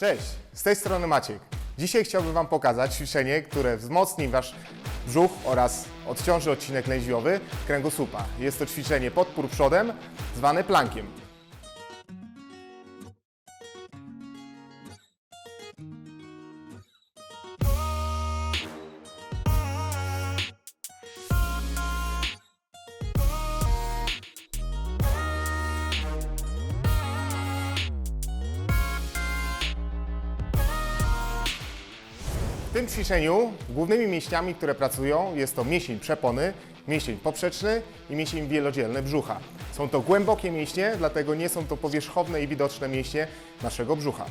Cześć, z tej strony Maciek. Dzisiaj chciałbym Wam pokazać ćwiczenie, które wzmocni Wasz brzuch oraz odciąży odcinek lędźwiowy kręgosłupa. Jest to ćwiczenie podpór przodem, zwane plankiem. W tym ćwiczeniu głównymi mięśniami, które pracują jest to mięsień przepony, mięsień poprzeczny i mięsień wielodzielny brzucha. Są to głębokie mięśnie, dlatego nie są to powierzchowne i widoczne mięśnie naszego brzucha.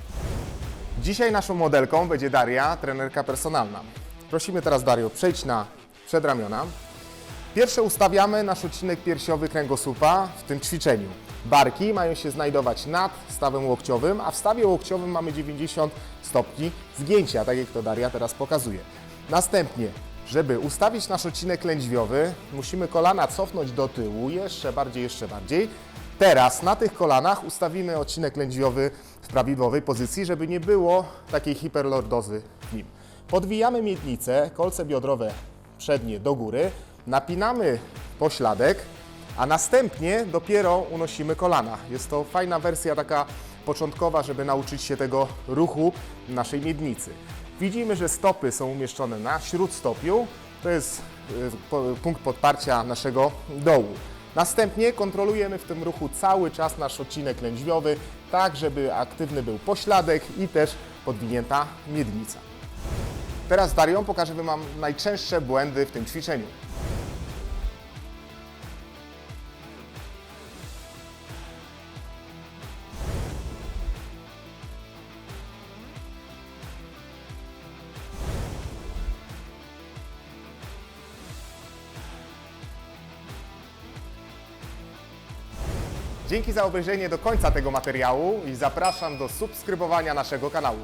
Dzisiaj naszą modelką będzie Daria, trenerka personalna. Prosimy teraz Dario, przejdź na przedramiona. Pierwsze ustawiamy nasz odcinek piersiowy kręgosłupa w tym ćwiczeniu. Barki mają się znajdować nad stawem łokciowym, a w stawie łokciowym mamy 90 stopni zgięcia, tak jak to Daria teraz pokazuje. Następnie, żeby ustawić nasz odcinek lędźwiowy, musimy kolana cofnąć do tyłu, jeszcze bardziej, jeszcze bardziej. Teraz na tych kolanach ustawimy odcinek lędźwiowy w prawidłowej pozycji, żeby nie było takiej hiperlordozy w nim. Podwijamy miednicę, kolce biodrowe przednie do góry, napinamy pośladek, a następnie dopiero unosimy kolana. Jest to fajna wersja taka początkowa, żeby nauczyć się tego ruchu naszej miednicy. Widzimy, że stopy są umieszczone na śródstopiu, to jest y, punkt podparcia naszego dołu. Następnie kontrolujemy w tym ruchu cały czas nasz odcinek lędźwiowy, tak żeby aktywny był pośladek i też podwinięta miednica. Teraz Darią pokażemy Wam najczęstsze błędy w tym ćwiczeniu. Dzięki za obejrzenie do końca tego materiału i zapraszam do subskrybowania naszego kanału.